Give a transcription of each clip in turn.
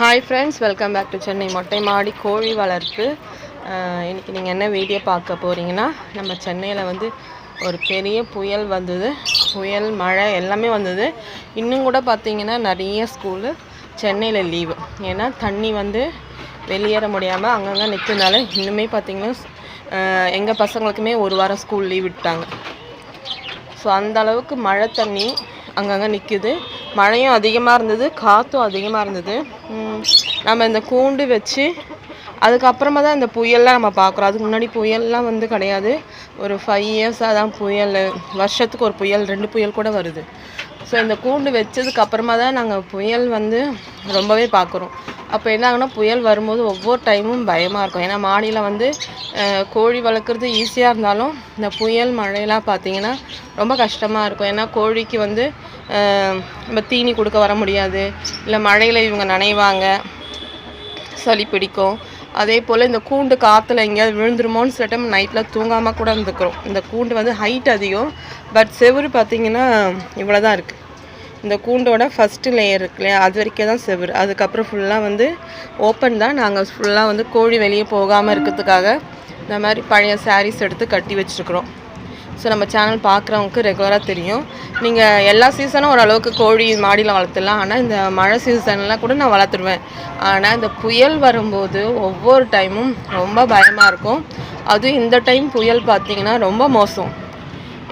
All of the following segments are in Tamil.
Hi friends welcome back to Chennai மொட்டை மாடி கோழி வளர்ப்பு. இன்றைக்கி நீங்கள் என்ன வீடியோ பார்க்க போகிறீங்கன்னா நம்ம சென்னையில் வந்து ஒரு பெரிய புயல் வந்தது. புயல் மழை எல்லாமே வந்தது. இன்னும் கூட பார்த்தீங்கன்னா நிறைய ஸ்கூலு சென்னையில் லீவு ஏன்னா தண்ணி வந்து வெளியேற முடியாமல் அங்கங்கே நிற்கிறதுனால இன்னுமே பார்த்தீங்கன்னா எங்கள் பசங்களுக்குமே ஒரு வாரம் ஸ்கூல் லீவ் விட்டாங்க. ஸோ அந்த அளவுக்கு மழை தண்ணி அங்கங்கே நிற்குது மழையும் அதிகமாக இருந்தது காற்றும் அதிகமாக இருந்தது. நம்ம இந்த கூண்டு வச்சு அதுக்கப்புறமா தான் இந்த புயல்லாம் நம்ம பார்க்குறோம். அதுக்கு முன்னாடி புயல்லாம் வந்து கிடையாது. ஒரு ஃபைவ் இயர்ஸாக தான் புயல் வருஷத்துக்கு ஒரு புயல் ரெண்டு புயல் கூட வருது. ஸோ இந்த கூண்டு வச்சதுக்கு அப்புறமா தான் நாங்கள் புயல் வந்து ரொம்பவே பார்க்குறோம். அப்போ என்ன ஆகுனா புயல் வரும்போது ஒவ்வொரு டைமும் பயமாக இருக்கும். ஏன்னா மாடியில் வந்து கோழி வளர்க்குறது ஈஸியாக இருந்தாலும் இந்த புயல் மழையெல்லாம் பார்த்தீங்கன்னா ரொம்ப கஷ்டமாக இருக்கும். ஏன்னா கோழிக்கு வந்து நம்ம தீனி கொடுக்க வர முடியாது. இல்லை மழையில் இவங்க நனைவாங்க. சளி பிடிக்கும். அதே போல் இந்த கூண்டு காற்றுல எங்கேயாவது விழுந்துருமோன்னு சில டைம் நைட்டில் தூங்காமல் கூட இருந்துக்கிறோம். இந்த கூண்டு வந்து ஹைட் அதிகம். பட் செவுரு பார்த்தீங்கன்னா இவ்வளோ தான் இருக்குது இந்த கூண்டோட ஃபஸ்ட்டு லேயர் இருக்கு இல்லையா? அது வரைக்கும் தான் செவுரு அதுக்கப்புறம் ஃபுல்லாக வந்து ஓப்பன் தான். நாங்கள் ஃபுல்லாக வந்து கோழி வெளியே போகாமல் இருக்கிறதுக்காக இந்த மாதிரி பழைய சாரீஸ் எடுத்து கட்டி வச்சுருக்குறோம். ஸோ நம்ம சேனல் பார்க்குறவங்களுக்கு ரெகுலராக தெரியும். நீங்கள் எல்லா சீசனும் ஓரளவுக்கு கோழி மாடியில் வளர்த்துலாம் ஆனால் இந்த மழை சீசன்லாம் கூட நான் வளர்த்துருவேன் ஆனால் இந்த புயல் வரும்போது ஒவ்வொரு டைமும் ரொம்ப பயமாக இருக்கும். அதுவும் இந்த டைம் புயல் பார்த்தீங்கன்னா ரொம்ப மோசம்.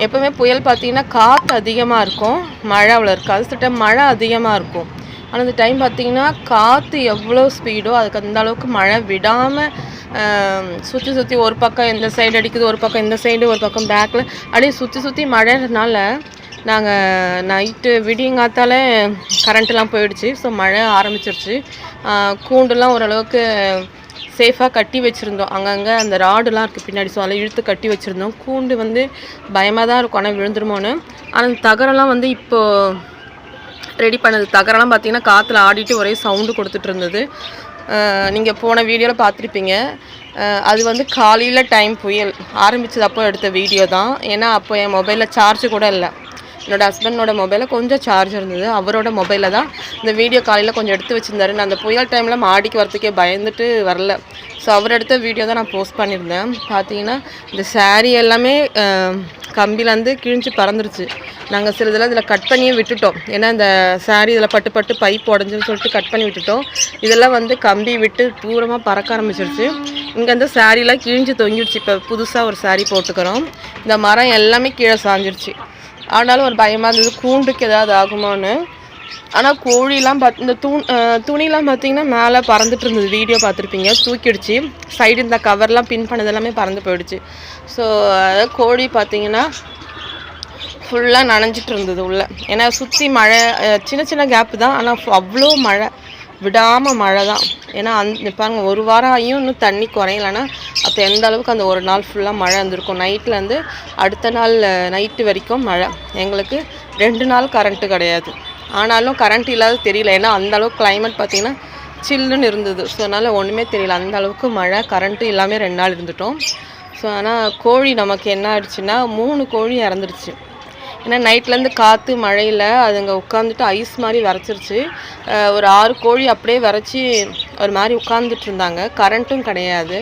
எப்போவுமே புயல் பார்த்தீங்கன்னா காற்று அதிகமாக இருக்கும். மழை அவ்வளோ இருக்காது. சில டைம் மழை அதிகமாக இருக்கும். ஆனால் இந்த டைம் பார்த்தீங்கன்னா காற்று எவ்வளோ ஸ்பீடோ அதுக்கு அந்த அளவுக்கு மழை விடாமல் சுற்றி சுற்றி ஒரு பக்கம் இந்த சைடு அடிக்குது ஒரு பக்கம் இந்த சைடு ஒரு பக்கம் பேக்கில் அப்படியே சுற்றி சுற்றி மழைனால நாங்கள் நைட்டு விடியங்காத்தால கரண்ட்லாம் போயிடுச்சு. ஸோ மழை ஆரம்பிச்சிருச்சு. கூண்டுலாம் ஓரளவுக்கு சேஃபாக கட்டி வச்சுருந்தோம். அங்கங்கே அந்த ராடுலாம் இருக்குது பின்னாடி ஸோ அதில் இழுத்து கட்டி வச்சுருந்தோம். கூண்டு வந்து பயமாக தான் இருக்கும். ஆனால் விழுந்துருமோன்னு. ஆனால் அந்த தகரெல்லாம் வந்து இப்போது ரெடி பண்ணது. தகரெல்லாம் பார்த்தீங்கன்னா காற்றுல ஆடிட்டு ஒரே சவுண்டு கொடுத்துட்டு இருந்தது. நீங்கள் போன வீடியோவில் பார்த்துருப்பீங்க அது வந்து காலையில் டைம் புயல். ஆரம்பித்தது அப்போ எடுத்த வீடியோ தான். ஏன்னா அப்போ என் மொபைலில் சார்ஜ் கூட இல்லை. என்னோடய ஹஸ்பண்டோட மொபைலில் கொஞ்சம் சார்ஜ் இருந்தது. அவரோட மொபைலில் தான் இந்த வீடியோ காலையில் கொஞ்சம் எடுத்து வச்சிருந்தாரு. நான் அந்த புயல் டைமில் மாடிக்கு வரத்துக்கே பயந்துட்டு வரல. ஸோ அவர் எடுத்த வீடியோ தான் நான் போஸ்ட் பண்ணியிருந்தேன். பார்த்தீங்கன்னா இந்த saree எல்லாமே கம்பிலேருந்து கிழிஞ்சு பறந்துருச்சு. நாங்கள் சிலதெல்லாம் இதில் கட் பண்ணியே விட்டுட்டோம். ஏன்னா இந்த saree இதில் பட்டு பட்டு பைப் உடஞ்சுன்னு சொல்லிட்டு கட் பண்ணி விட்டுட்டோம். இதெல்லாம் வந்து கம்பி விட்டு தூரமாக பறக்க ஆரம்பிச்சிருச்சு. இங்கே அந்த சாரீலாம் கிழிஞ்சு தொங்கிடுச்சு இப்போ புதுசாக ஒரு saree போட்டுக்கிறோம். இந்த மரம் எல்லாமே கீழே சாஞ்சிருச்சு. ஆனாலும் ஒரு பயமாக இருந்தது. கூண்டுக்கு ஏதாவது ஆகுமோன்னு. ஆனால் கோழிலாம் பார்த்து இந்த தூண் துணிலாம் பார்த்தீங்கன்னா மேலே பறந்துட்டு இருந்தது. வீடியோ பார்த்துருப்பீங்க தூக்கிடுச்சு. சைடு இந்த கவர்லாம் பின் பண்ணது எல்லாமே பறந்து போயிடுச்சு. ஸோ கோழி பார்த்தீங்கன்னா ஃபுல்லாக நனைஞ்சிட்டு இருந்தது உள்ளே. ஏன்னா சுற்றி மழை சின்ன சின்ன கேப்பு தான். ஆனால் அவ்வளோ மழை. விடாமல் மழை தான். ஏன்னா அந் பாருங்க ஒரு வாரம் ஆகியும் இன்னும் தண்ணி குறையலைன்னா அப்போ எந்த அளவுக்கு அந்த ஒரு நாள் ஃபுல்லாக மழை இருந்திருக்கும் நைட்லேருந்து அடுத்த நாள் நைட்டு வரைக்கும் மழை. எங்களுக்கு ரெண்டு நாள் கரண்ட்டு கிடையாது. ஆனாலும் கரண்ட் இல்லாத தெரியல. ஏன்னா அந்த அளவுக்கு கிளைமேட் பார்த்திங்கன்னா சில்லுன்னு இருந்தது. ஸோ அதனால் ஒன்றுமே தெரியல. அந்த அளவுக்கு மழை கரண்ட்டு எல்லாமே ரெண்டு நாள் இருந்துட்டோம். ஸோ ஆனால் கோழி நமக்கு என்ன ஆயிடுச்சுன்னா மூணு கோழி இறந்துருச்சு. ஏன்னா நைட்லேருந்து காற்று மழையில் அதுங்க உட்காந்துட்டு ஐஸ் மாதிரி விரைச்சிருச்சு. ஒரு ஆறு கோழி அப்படியே விரைச்சி ஒரு மாதிரி உட்காந்துட்டு இருந்தாங்க. கரண்ட்டும் கிடையாது.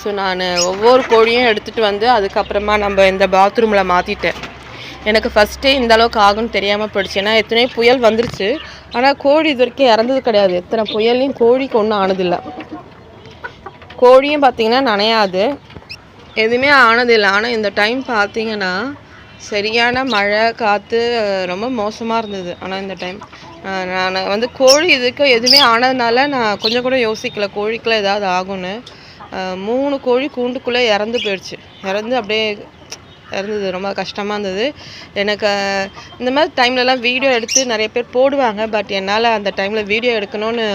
ஸோ நான் ஒவ்வொரு கோழியும் எடுத்துகிட்டு வந்து அதுக்கப்புறமா நம்ம இந்த பாத்ரூமில் மாற்றிட்டேன் எனக்கு ஃபஸ்ட்டே இந்த அளவுக்கு ஆகும்னு தெரியாமல் போயிடுச்சு. ஏன்னா எத்தனையோ புயல் வந்துருச்சு. ஆனால் கோழி இது வரைக்கும் இறந்தது கிடையாது. எத்தனை புயல்லையும் கோழிக்கு ஒன்றும் ஆனதில்லை. கோழியும் பார்த்திங்கன்னா நனையாது. எதுவுமே ஆனதில்லை. ஆனால் இந்த டைம் பார்த்திங்கன்னா சரியான மழை காற்று ரொம்ப மோசமாக இருந்தது. ஆனால் இந்த டைம் நான் வந்து கோழி இதுக்கு எதுவுமே ஆனதுனால நான் கொஞ்சம் கூட யோசிக்கல. கோழிக்குள்ளே ஏதாவது ஆகும்னு. மூணு கோழி கூண்டுக்குள்ளே இறந்து போயிடுச்சு. இறந்து அப்படியே இருந்தது ரொம்ப கஷ்டமாக இருந்தது. எனக்கு இந்த மாதிரி டைம்லலாம் வீடியோ எடுத்து நிறைய பேர் போடுவாங்க பட் என்னால் அந்த டைமில் வீடியோ எடுக்கணும்னு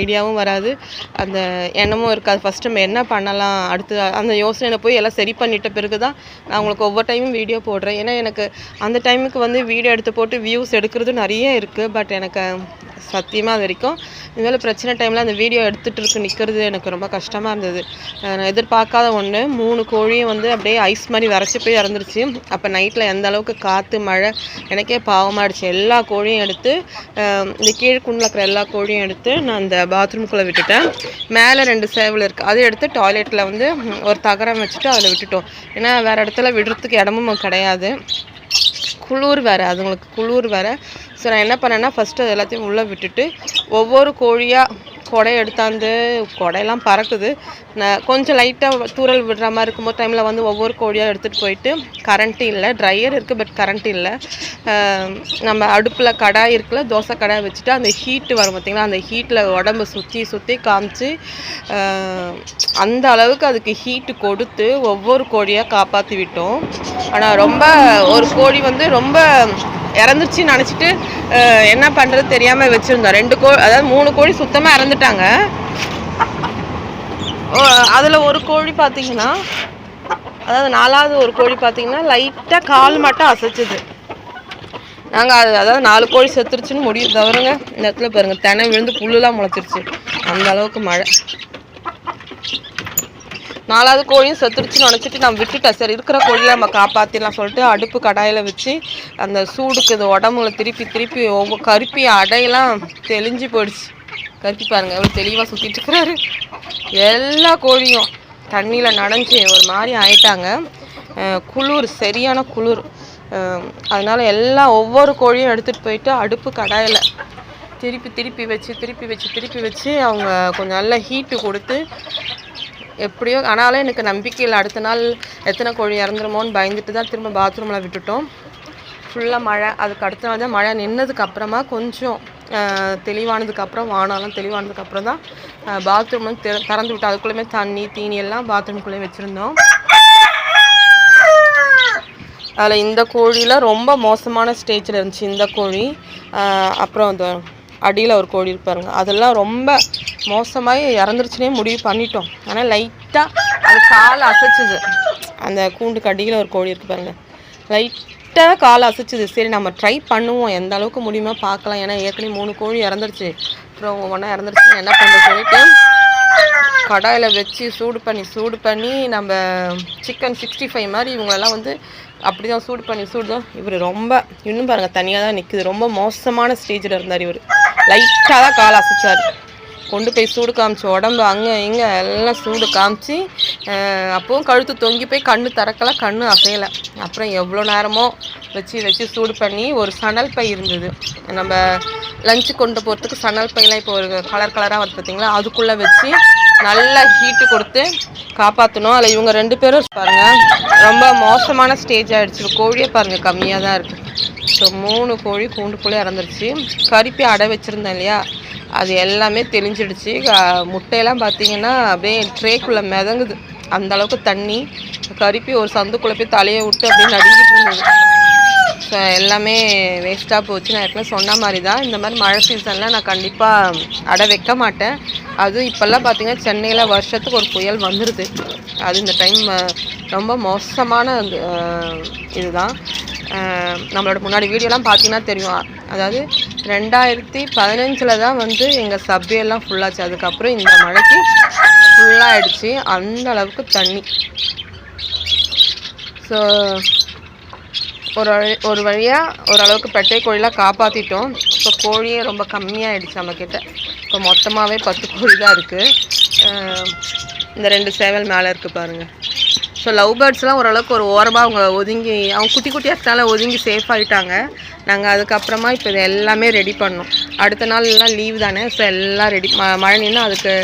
ஐடியாவும் வராது. அந்த எண்ணமும் இருக்காது. ஃபஸ்ட்டு நம்ம என்ன பண்ணலாம்? அடுத்து அந்த யோசனையில் போய் எல்லாம் சரி பண்ணிட்ட பிறகு தான் நான் உங்களுக்கு ஒவ்வொரு டைமும் வீடியோ போடுறேன். ஏன்னா எனக்கு அந்த டைமுக்கு வந்து வீடியோ எடுத்து போட்டு வியூஸ் எடுக்கிறது நிறைய இருக்குது பட் எனக்கு சத்தியமாக அது வரைக்கும். இதுமாதிரி பிரச்சனை டைமில் அந்த வீடியோ எடுத்துகிட்டு இருக்கு நிற்கிறது எனக்கு ரொம்ப கஷ்டமாக இருந்தது. நான் எதிர்பார்க்காத ஒன்று மூணு கோழியும் வந்து அப்படியே ஐஸ் மாதிரி வரைச்சி போய் இறந்துருச்சு. அப்போ நைட்டில் எந்த அளவுக்கு காற்று மழை எனக்கே பாவமாகிடுச்சு எல்லா கோழியும் எடுத்து இந்த கீழ்குண்டில் இருக்கிற எல்லா கோழியும் எடுத்து நான் அந்த பாத்ரூம்குள்ளே விட்டுட்டேன். மேலே ரெண்டு சேவல் இருக்குது அதை எடுத்து டாய்லெட்டில் வந்து ஒரு தகரம் வச்சுட்டு அதில் விட்டுட்டோம். ஏன்னா வேறு இடத்துல விடுறதுக்கு இடமும் கிடையாது. குளிர் வேறு அதுங்களுக்கு குளிர் வேறு. ஸோ நான் என்ன பண்ணேன்னா ஃபஸ்ட்டு அது எல்லாத்தையும் உள்ளே விட்டுட்டு ஒவ்வொரு கோழியாக கொடை எடுத்தாந்து கொடையெல்லாம் பறக்குது. நான் கொஞ்சம் லைட்டாக தூரல் விடுற மாதிரி இருக்கும்போது டைமில் வந்து ஒவ்வொரு கோழியாக எடுத்துகிட்டு போயிட்டு கரண்ட்டு இல்லை ட்ரையர் இருக்குது பட் கரண்ட் இல்லை. நம்ம அடுப்பில் கடாய் இருக்குல்ல தோசை கடாய் வச்சுட்டு அந்த ஹீட்டு வரும் பார்த்திங்களா அந்த ஹீட்டில் உடம்பு சுற்றி சுற்றி காமிச்சு அந்த அளவுக்கு அதுக்கு ஹீட்டு கொடுத்து ஒவ்வொரு கோழியாக காப்பாற்றி விட்டோம். ஆனால் ரொம்ப ஒரு கோழி வந்து ரொம்ப இறந்துருச்சுன்னு நினச்சிட்டு என்ன பண்ணுறது தெரியாமல் வச்சுருந்தோம். ரெண்டு கோ அதாவது மூணு கோழி சுத்தமாக இறந்துட்டாங்க அதில் ஒரு கோழி பார்த்தீங்கன்னா அதாவது நாலாவது ஒரு கோழி பார்த்தீங்கன்னா லைட்டாக கால் மட்டும் அசைச்சிது. நாங்கள் அது அதாவது நாலு கோழி செத்துருச்சுன்னு முடிவு தவிரங்க இந்த இடத்துல பாருங்க தினை விழுந்து புல்லுலாம் முளைச்சிருச்சு. அந்த அளவுக்கு மழை. நாலாவது கோழியும் செத்துருச்சுன்னு நினச்சிட்டு நான் விட்டுட்டேன் சரி. இருக்கிற கோழியை நம்ம காப்பாற்றிடலாம் சொல்லிட்டு அடுப்பு கடாயில் வச்சு அந்த சூடுக்கு இது உடம்புல திருப்பி திருப்பி ஒவ்வொரு கருப்பி அடையெல்லாம் தெளிஞ்சு போயிடுச்சு. கருப்பி பாருங்க எவ்வளோ தெளிவாக சுற்றிட்டு இருக்கிறாரு எல்லா கோழியும் தண்ணியில் நனைஞ்சு ஒரு மாதிரி ஆயிட்டாங்க. குளிர் சரியான குளிர். அதனால் அதனால எல்லா ஒவ்வொரு கோழியும் எடுத்துகிட்டு போயிட்டு அடுப்பு கடாயில் திருப்பி திருப்பி வச்சு திருப்பி வச்சு திருப்பி வச்சு அவங்க கொஞ்சம் நல்ல ஹீட்டு கொடுத்து எப்படியோ ஆனாலும் எனக்கு நம்பிக்கை இல்லை. அடுத்த நாள் எத்தனை கோழி இறந்துருமோன்னு பயந்துட்டு தான் திரும்ப பாத்ரூமில் விட்டுட்டோம். ஃபுல்லாக மழை அதுக்கு அடுத்த நாள் தான் மழை நின்னதுக்கு அப்புறமா கொஞ்சம் தெளிவானதுக்கப்புறம் தெளிவானதுக்கு அப்புறம் தெளிவானதுக்கு அப்புறம் தான் பாத்ரூம் வந்து திற- திறந்து விட்டோம் அதுக்குள்ளேயுமே தண்ணி தீனி எல்லாம் பாத்ரூம்குள்ளேயே வச்சுருந்தோம். அதில் இந்த கோழிலாம் ரொம்ப மோசமான ஸ்டேஜில் இருந்துச்சு இந்த கோழி. அப்புறம் அந்த அடியில் ஒரு கோழி இருப்பாருங்க அதெல்லாம் ரொம்ப மோசமாகி இறந்துருச்சுனே முடிவு பண்ணிட்டோம். ஆனால் லைட்டாக அது கால் அசைச்சிது. அந்த கூண்டுக்கு அடியில் ஒரு கோழி இருக்கு பாருங்க. லைட்டாக கால் அசைச்சிது. சரி நம்ம ட்ரை பண்ணுவோம். எந்த அளவுக்கு முடியுமா பார்க்கலாம். ஏன்னா ஏற்கனவே மூணு கோழி இறந்துருச்சு. அப்புறம் ஒன்றா இறந்துருச்சு என்ன பண்ணுறது சொல்லிட்டு கடாயில் வச்சு சூடு பண்ணி சூடு பண்ணி நம்ம சிக்கன் சிக்ஸ்டி ஃபைவ் மாதிரி இவங்களெல்லாம் வந்து அப்படி தான் சூடு பண்ணி சூடு தான் இவர் ரொம்ப இன்னும் பாருங்கள் தனியாக தான் நிற்குது ரொம்ப மோசமான ஸ்டேஜில் இருந்தார் இவர். லைட்டாக தான் கால் அசைச்சார். கொண்டு போய் சூடு காமிச்சு உடம்பு அங்கே இங்கே எல்லாம் சூடு காமிச்சு அப்போவும் அப்பவும் கழுத்து தொங்கி போய் கண்ணு திறக்கல கண்ணு அசையலை. அப்புறம் எவ்வளோ நேரமோ வச்சு வச்சு சூடு பண்ணி ஒரு சணல் பை இருந்தது. நம்ம லஞ்சு கொண்டு போகிறதுக்கு சணல் பையெலாம் இப்போ ஒரு கலர் கலராக வருது பார்த்தீங்களா அதுக்குள்ளே வச்சு நல்லா ஹீட்டு கொடுத்து காப்பாற்றணும் அதில் இவங்க ரெண்டு பேரும் பாருங்கள் ரொம்ப மோசமான ஸ்டேஜ் ஆகிடுச்சு கோழியே பாருங்கள் கம்மியாக தான் இருக்குது ஸோ மூணு கோழி கூண்டுக்குள்ளே இறந்துருச்சு. கருப்பி அடை வச்சுருந்தேன் இல்லையா? அது எல்லாமே தெளிஞ்சிடுச்சு. முட்டையெல்லாம் பார்த்தீங்கன்னா அப்படியே ட்ரேக்குள்ளே மிதங்குது. அந்த அளவுக்கு தண்ணி. கருப்பி ஒரு சந்துக்குள்ளே போய் தலையை விட்டு அப்படியே நடுங்கிட்டு இருந்தது. எல்லாமே வேஸ்ட்டாக போச்சு. நான் ஏற்கனவே சொன்ன மாதிரி தான் இந்த மாதிரி மழை சீசனில் நான் கண்டிப்பாக அடை வைக்க மாட்டேன். அதுவும் இப்போல்லாம் பார்த்தீங்கன்னா சென்னையில் வருஷத்துக்கு ஒரு புயல் வந்துடுது அது இந்த டைம் ரொம்ப மோசமான இதுதான். நம்மளோட முன்னாடி வீடியோலாம் பார்த்தீங்கன்னா தெரியும். அதாவது ரெண்டாயிரத்தி பதினஞ்சில் தான் வந்து எங்கள் சபையெல்லாம் ஃபுல்லாச்சு அதுக்கப்புறம் இந்த மழைக்கு ஃபுல்லாகிடுச்சு அந்த அளவுக்கு தண்ணி. ஸோ ஒரு ஒரு வழியாக ஓரளவுக்கு பெட்டை கோழிலாம் காப்பாற்றிட்டோம் இப்போ கோழியே ரொம்ப கம்மியாகிடுச்சு நம்மக்கிட்ட. இப்போ மொத்தமாகவே பத்து கோழி தான் இருக்குது இந்த ரெண்டு சேவல் மேலே இருக்குது பாருங்கள் ஸோ லவ் பேர்ட்ஸ்லாம் ஓரளவுக்கு ஒரு ஓரமாக அவங்க ஒதுங்கி அவங்க குட்டி குட்டியாக இருக்கனால ஒதுங்கி சேஃப் ஆகிட்டாங்க நாங்கள் அதுக்கப்புறமா இப்போ இது எல்லாமே ரெடி பண்ணோம். அடுத்த நாள் எல்லாம் லீவ் தானே ஸோ எல்லாம் ரெடி ம மழை நின்று அதுக்கு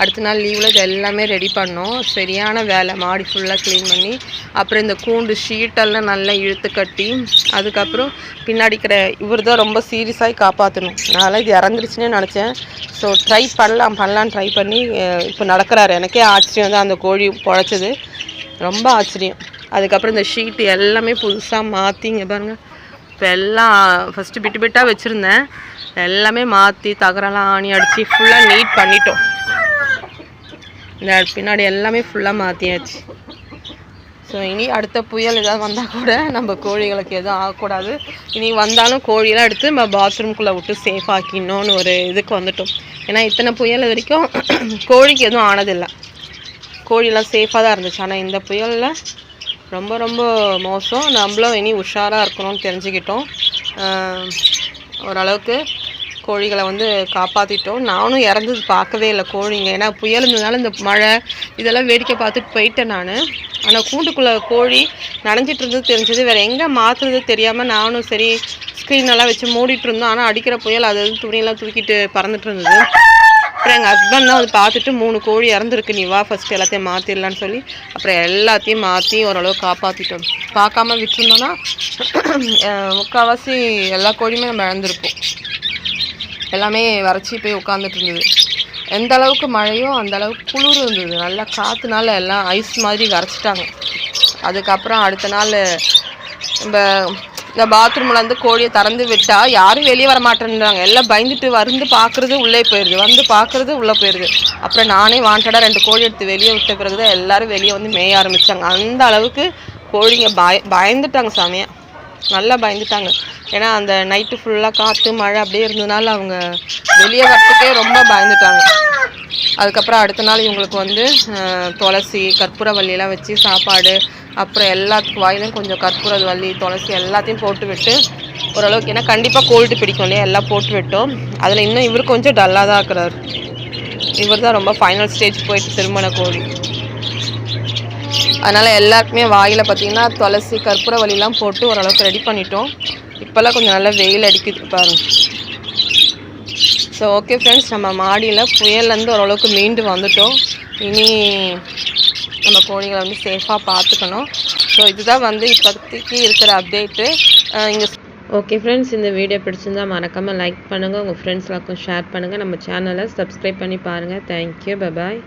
அடுத்த நாள் லீவில் இது எல்லாமே ரெடி பண்ணோம். சரியான வேலை மாடி ஃபுல்லாக க்ளீன் பண்ணி அப்புறம் இந்த கூண்டு ஷீட்டெல்லாம் நல்லா இழுத்து கட்டி அதுக்கப்புறம் பின்னாடி கிட இவர் தான் ரொம்ப சீரியஸாகி காப்பாற்றணும் அதனால் இது இறந்துருச்சுன்னே நினச்சேன். ஸோ ட்ரை பண்ணலாம் பண்ணலான்னு ட்ரை பண்ணி இப்போ நடக்கிறாரு. எனக்கே ஆச்சரியம் தான் அந்த கோழி பொழைச்சது. ரொம்ப ஆச்சரியம். அதுக்கப்புறம் இந்த ஷீட்டு எல்லாமே புதுசாக மாற்றி இங்கே பாருங்கள் இப்போ எல்லாம் ஃபஸ்ட்டு பிட்டு பிட்டாக வச்சுருந்தேன். எல்லாமே மாற்றி தகரெல்லாம் ஆணி அடித்து ஃபுல்லாக நீட் பண்ணிட்டோம். இந்த பின்னாடி எல்லாமே ஃபுல்லாக மாற்றியாச்சு ஸோ இனி அடுத்த புயல் ஏதாவது வந்தால் கூட நம்ம கோழிகளுக்கு எதுவும் ஆகக்கூடாது. இனி வந்தாலும் கோழியெல்லாம் எடுத்து நம்ம பாத்ரூம்குள்ளே விட்டு சேஃப் ஆக்கிடணும்னு ஒரு இதுக்கு வந்துட்டோம். ஏன்னா இத்தனை புயல் வரைக்கும் கோழிக்கு எதுவும் ஆனதில்லை. கோழியெலாம் சேஃபாக தான் இருந்துச்சு. ஆனால் இந்த புயலில் ரொம்ப ரொம்ப மோசம். நம்மளும் இனி உஷாராக இருக்கணும்னு தெரிஞ்சுக்கிட்டோம். ஓரளவுக்கு கோழிகளை வந்து காப்பாற்றிட்டோம் நானும் இறந்தது பார்க்கவே இல்லை கோழிங்க. ஏன்னா புயல் இருந்ததுனால இந்த மழை இதெல்லாம் வேடிக்கை பார்த்துட்டு போயிட்டேன் நான். ஆனால் கூண்டுக்குள்ளே கோழி நனைஞ்சிட்டு இருந்தது தெரிஞ்சது. வேறு எங்கே மாற்றுறது தெரியாமல் நானும் சரி ஸ்க்ரீன் எல்லாம் வச்சு மூடிட்டு இருந்தோம். ஆனால் அடிக்கிற புயல் அது துணியெல்லாம் தூக்கிட்டு பறந்துட்டு இருந்தது. அப்புறம் எங்கள் ஹஸ்பண்ட் தான் அது பார்த்துட்டு மூணு கோழி இறந்துருக்கு. நீ வா ஃபஸ்ட்டு எல்லாத்தையும் மாற்றிடலான்னு சொல்லி அப்புறம் எல்லாத்தையும் மாற்றி ஓரளவு காப்பாற்றிட்டோம் பார்க்காம விட்டுருந்தோன்னா முக்கால்வாசி எல்லா கோழியுமே நம்ம இழந்திருப்போம். எல்லாமே வறட்சி போய் உட்காந்துட்டு இருந்தது. எந்த அளவுக்கு மழையோ அந்த அளவுக்கு குளிர் இருந்தது. நல்லா காற்றுனால எல்லாம் ஐஸ் மாதிரி கரைச்சிட்டாங்க. அதுக்கப்புறம் அடுத்த நாள் நம்ம இந்த பாத்ரூமில் வந்து கோழியை திறந்து விட்டால் யாரும் வெளியே வர மாட்டேன்றாங்க. எல்லாம் பயந்துட்டு வந்து பார்க்குறது உள்ளே போயிடுது வந்து பார்க்குறது உள்ளே போயிடுது அப்புறம் நானே வாண்டடாக ரெண்டு கோழி எடுத்து வெளியே விட்ட பிறகு தான் எல்லோரும் வெளியே வந்து மேய ஆரம்பித்தாங்க அந்த அளவுக்கு கோழிங்க பய பயந்துட்டாங்க சாமியாக நல்லா பயந்துட்டாங்க. ஏன்னா அந்த நைட்டு ஃபுல்லாக காற்று மழை அப்படியே இருந்ததுனால அவங்க வெளியே வரத்துக்கே ரொம்ப பயந்துட்டாங்க. அதுக்கப்புறம் அடுத்த நாள் இவங்களுக்கு வந்து துளசி கற்பூரவல்லியெல்லாம் வச்சு சாப்பாடு அப்புறம் எல்லாத்துக்கும் வாயிலும் கொஞ்சம் கற்பூரவல்லி துளசி எல்லாத்தையும் போட்டு விட்டு ஓரளவுக்கு ஏன்னா கண்டிப்பாக கோல்டு பிடிக்கும் இல்லையா? எல்லாம் போட்டு விட்டோம். அதில் இன்னும் இவர் கொஞ்சம் டல்லாக தான் இருக்கிறார். இவர் தான் ரொம்ப ஃபைனல் ஸ்டேஜ் போயிட்டு திருமண கோழி அதனால் எல்லாருக்குமே வாயில் பார்த்தீங்கன்னா துளசி கற்பூர கற்பூரவல்லிலாம் போட்டு ஓரளவுக்கு ரெடி பண்ணிட்டோம். இப்போல்லாம் கொஞ்சம் நல்லா வெயில் அடிக்குது பாருங்க. ஸோ ஓகே ஃப்ரெண்ட்ஸ் நம்ம மாடியில் புயல்லேருந்து ஓரளவுக்கு மீண்டு வந்துட்டோம். இனி நம்ம கோழிகளை வந்து சேஃபாக பார்த்துக்கணும் ஸோ இதுதான் வந்து இப்போதைக்கு இருக்கிற அப்டேட்டு இங்கே ஓகே ஃப்ரெண்ட்ஸ் இந்த வீடியோ பிடிச்சிருந்தா மறக்காமல் லைக் பண்ணுங்கள் உங்கள் ஃப்ரெண்ட்ஸ் எல்லாருக்கும் ஷேர் பண்ணுங்கள் நம்ம சேனலை சப்ஸ்கிரைப் பண்ணி பாருங்கள் தேங்க்யூ பபாய்